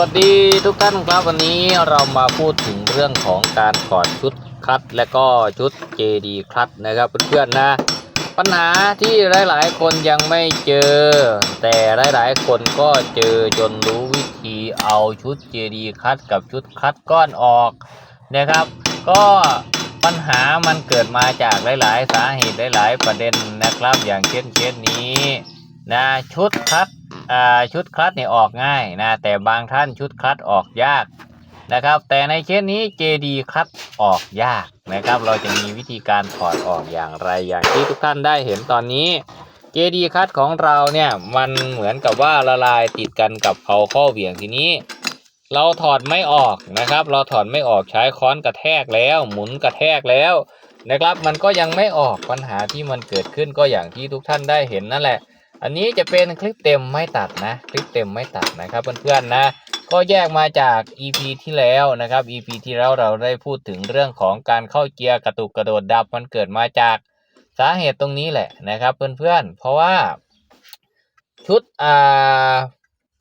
วัสดีทุกท่านครับวันนี้เรามาพูดถึงเรื่องของการถอดชุดคัดและก็ชุด JD คัดนะครับเพื่อนๆนะ ปัญหาที่หลายๆ คนยังไม่เจอ แต่หลายๆ คนก็เจอจนรู้วิธีเอาชุด JD คัดกับชุดคัดก้อนออกนะครับ ก็ปัญหามันเกิดมาจากหลาย ๆ สาเหตุหลาย ๆ ประเด็นนะครับ อย่างเช่นเคสนี้นะชุดคัด ชุดคลัตเนี่ยออกง่ายนะแต่บางท่านชุดคลัตออกยากนะครับ แต่ในเคสนี้ JD คลัตออกยากนะครับ เราจะมีวิธีการถอดออกอย่างไรอย่างที่ทุกท่านได้เห็นตอนนี้ JD คลัตของเราเนี่ยมันเหมือนกับว่าละลายติดกันกับเขาข้อเหวี่ยงทีนี้ เราถอดไม่ออกนะครับ เราถอดไม่ออกใช้ค้อนกระแทกแล้ว หมุนกระแทกแล้วนะครับ มันก็ยังไม่ออกปัญหาที่มันเกิดขึ้นก็อย่างที่ทุกท่านได้เห็นนั่นแหละ อันนี้จะเป็นคลิปเต็มไม่ตัดนะ คลิปเต็มไม่ตัดนะครับเพื่อนๆนะ ก็แยกมาจาก EP ที่แล้วนะครับ EP ที่แล้วเราได้พูดถึงเรื่องของการเข้าเกียร์กระตุกกระโดดดับมันเกิดมาจากสาเหตุตรงนี้แหละนะครับเพื่อนๆ เพราะว่าชุดอ่า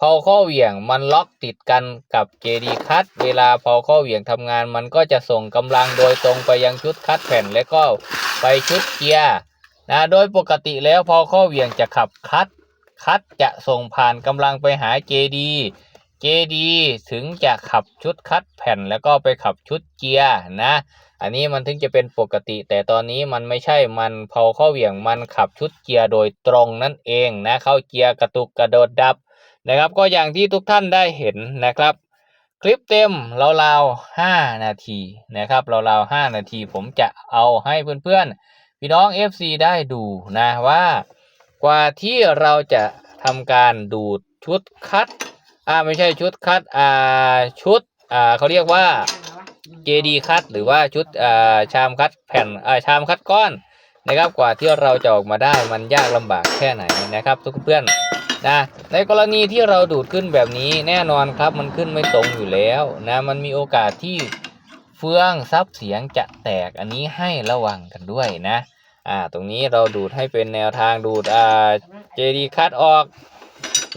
พาข้อเหวี่ยงมันล็อกติดกันกับ JD คัตเวลาพาข้อเหวี่ยงทำงานมันก็จะส่งกำลังโดยตรงไปยังชุดคัดแผ่น และก็ไปชุดเกียร์ นะโดยปกติแล้วพอข้อเหวี่ยงจะขับคัด คัดจะส่งผ่านกำลังไปหา JD JD ถึงจะขับชุดคัดแผ่นแล้วก็ไปขับชุดเกียร์นะ อันนี้มันถึงจะเป็นปกติ แต่ตอนนี้มันไม่ใช่มันพอข้อเหวี่ยงมันขับชุดเกียร์โดยตรงนั่นเองนะเข้าเกียร์กระตุกกระโดดดับนะครับ ก็อย่างที่ทุกท่านได้เห็นนะครับ คลิปเต็มราวๆ5นาทีนะครับราวๆ5นาทีผมจะเอาให้เพื่อนๆ พี่น้อง FC ได้ดูนะว่ากว่าที่เราจะทำการดูดชุดคัดอ่าไม่ใช่ชุดคัดอ่าชุดอ่าเขาเรียกว่า JD คัดหรือว่าชุดอ่าชามคัดแผ่นอ่าชามคัดก้อนนะครับกว่าที่เราจะออกมาได้มันยากลำบากแค่ไหนนะครับ ทุกเพื่อนนะในกรณีที่เราดูดขึ้นแบบนี้แน่นอนครับมันขึ้นไม่ตรงอยู่แล้วนะมันมีโอกาสที่ เฟืองซับเสียงจะแตกอันนี้ให้ระวังกันด้วยนะ อ่า ตรงนี้เราดูดให้เป็นแนวทางดูดอ่าเจดีคัดออก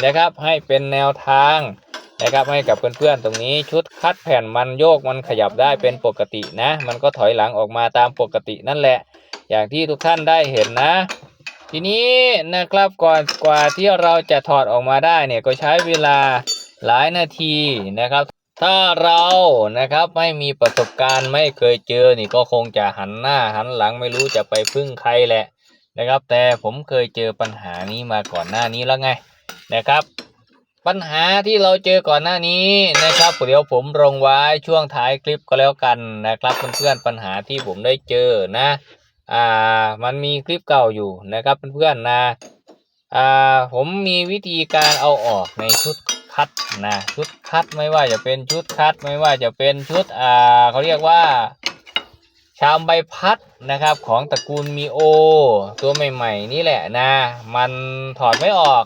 นะครับ ให้เป็นแนวทางนะครับให้กับเพื่อนๆตรงนี้ชุดคัดแผ่นมันโยกมันขยับได้เป็นปกตินะ มันก็ถอยหลังออกมาตามปกตินั่นแหละ อย่างที่ทุกท่านได้เห็นนะ ทีนี้นะครับก่อนกว่าที่เราจะถอดออกมาได้เนี่ยก็ใช้เวลาหลายนาทีนะครับ ถ้าเรานะครับไม่มีประสบการณ์ไม่เคยเจอนี่ก็คงจะหันหน้าหันหลังไม่รู้จะไปพึ่งใครแหละนะครับ แต่ผมเคยเจอปัญหานี้มาก่อนหน้านี้แล้วไงนะครับ ปัญหาที่เราเจอก่อนหน้านี้นะครับเดี๋ยวผมลงไว้ช่วงท้ายคลิปก็แล้วกันนะครับเพื่อนๆปัญหาที่ผมได้เจอนะอ่ามันมีคลิปเก่าอยู่นะครับเพื่อนๆนะอ่าผมมีวิธีการเอาออกในชุด คัดนะชุดคัดไม่ว่าจะเป็นชุดคัดไม่ว่าจะเป็นชุดอ่าเขาเรียกว่า ชามใบพัดนะครับ ของตระกูลมีโอ ตัวใหม่ ๆ นี่แหละนะ มันถอดไม่ออก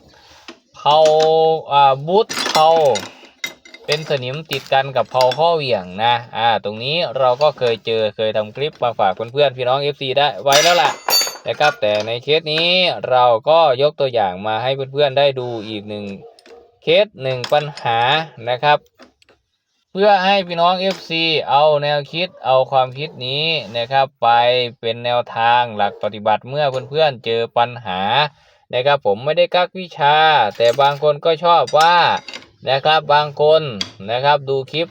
เผาอ่าบูทเผาเป็นสนิมติดกันกับเผาข้อเหวี่ยงนะอ่าตรงนี้เราก็เคยเจอเคยทำคลิปมาฝากเพื่อนๆพี่น้อง FC ได้ไว้แล้วล่ะนะครับแต่ในเคสนี้เราก็ยกตัวอย่างมาให้เพื่อนๆได้ดูอีกหนึ่ง เคสหนึ่งปัญหานะครับ เพื่อให้พี่น้อง FC เอาแนวคิดเอาความคิดนี้นะครับ ไปเป็นแนวทางหลักปฏิบัติเมื่อเพื่อนๆเจอปัญหานะครับผมไม่ได้กักวิชา แต่บางคนก็ชอบว่านะครับบางคนนะครับดูคลิป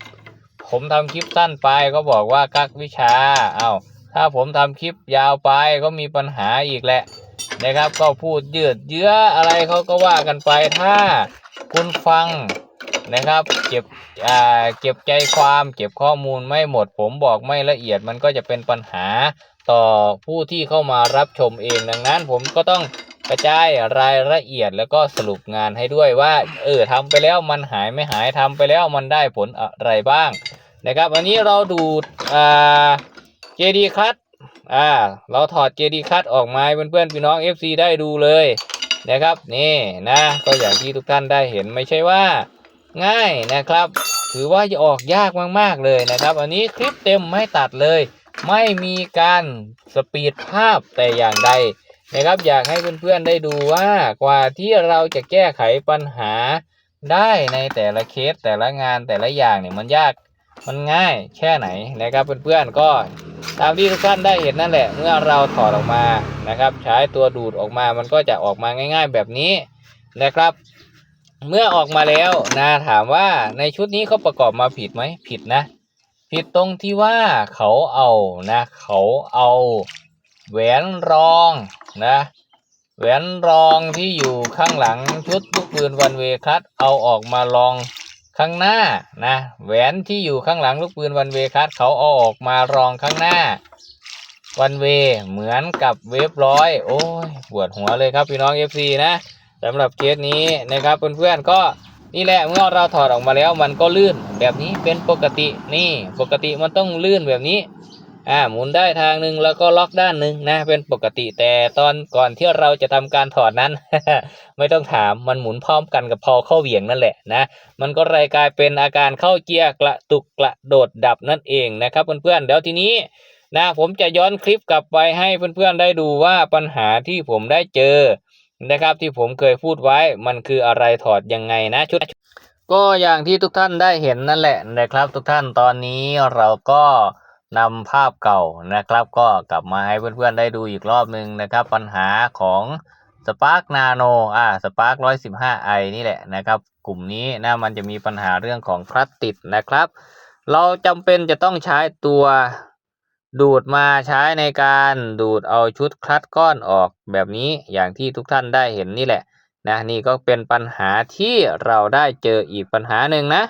ผมทำคลิปสั้นไปก็บอกว่ากักวิชาเอาถ้าผมทำคลิปยาวไปก็มีปัญหาอีกแหละนะครับ ก็พูดยืดเยื้ออะไรเขาก็ว่ากันไปถ้า คุณฟังนะครับ เก็บอ่าเก็บใจความเก็บข้อมูลไม่หมด ผมบอกไม่ละเอียดมันก็จะเป็นปัญหาต่อผู้ที่เข้ามารับชมเองดังนั้น ผมก็ต้องกระจายรายละเอียดแล้วก็สรุปงานให้ด้วยว่า เออทำไปแล้วมันหายไม่หายทำไปแล้วมันได้ผลอะไรบ้างนะครับ อันนี้เราดูอ่าเจดีคัตอ่าเราถอดเจดีคัตออกมาให้เพื่อนๆพี่น้อง FC ได้ดูเลย นะครับนี่นะก็อย่างที่ทุกท่านได้เห็นไม่ใช่ว่า ง่ายนะครับ ถือว่าจะออกยากมากๆเลยนะครับ อันนี้คลิปเต็มไม่ตัดเลย ไม่มีการสปีดภาพแต่อย่างใดนะครับอยากให้เพื่อนๆได้ดูว่ากว่าที่เราจะแก้ไขปัญหาได้ในแต่ละเคสแต่ละงานแต่ละอย่างเนี่ยมันยากมันง่ายแค่ไหนนะครับเพื่อนๆก็ ตามที่ทุกท่านได้เห็นนั่นแหละ เมื่อเราถอดออกมานะครับ ใช้ตัวดูดออกมามันก็จะออกมาง่าย ๆ แบบนี้นะครับ เมื่อออกมาแล้วนะถามว่าในชุดนี้เขาประกอบมาผิดไหมผิดนะ ผิดตรงที่ว่าเขาเอานะ เขาเอาแหวนรองนะแหวนรองที่อยู่ข้างหลังชุดลูกปืนวันเวคัตเอาออกมาลอง ข้างหน้านะแหวนที่อยู่ข้างหลังลูกปืนวันเวคัสเขาเอาออกมารองข้างหน้าวันเวเหมือนกับเวฟร้อยโอ้ยปวดหัวเลยครับพี่น้อง FC นะสำหรับเคสนี้นะครับเพื่อนๆก็นี่แหละเมื่อเราถอดออกมาแล้วมันก็ลื่นแบบนี้เป็นปกตินี่ปกติมันต้องลื่นแบบนี้ อ่าหมุนได้ทางหนึ่งแล้วก็ล็อกด้านหนึ่งนะ เป็นปกติแต่ตอนก่อนที่เราจะทำการถอดนั้น ไม่ต้องถามมันหมุนพร้อมกันกับพอเข้าเหวี่ยงนั่นแหละนะ มันก็เลยกลายเป็นอาการเข้าเกียร์กระตุกกระโดดดับนั่นเองนะครับเพื่อนๆเดี๋ยวทีนี้นะผมจะย้อนคลิปกลับไปให้เพื่อนๆได้ดูว่าปัญหาที่ผมได้เจอนะครับที่ผมเคยพูดไว้มันคืออะไรถอดยังไงนะชุด ก็อย่างที่ทุกท่านได้เห็นนั่นแหละนะครับ ทุกท่านตอนนี้เราก็ นำภาพเก่านะครับ ก็กลับมาให้เพื่อนๆได้ดูอีกรอบหนึ่งนะครับ ปัญหาของ Spark Nano อ่า Spark 115i นี่แหละนะครับ กลุ่มนี้นะมันจะมีปัญหาเรื่องของคลัตติดนะครับ เราจำเป็นจะต้องใช้ตัวดูดมาใช้ในการดูดเอาชุดคลัตช์ก้อนออกแบบนี้อย่างที่ทุกท่านได้เห็นนี่แหละนะนี่ก็เป็นปัญหาที่เราได้เจออีกปัญหาหนึ่งนะ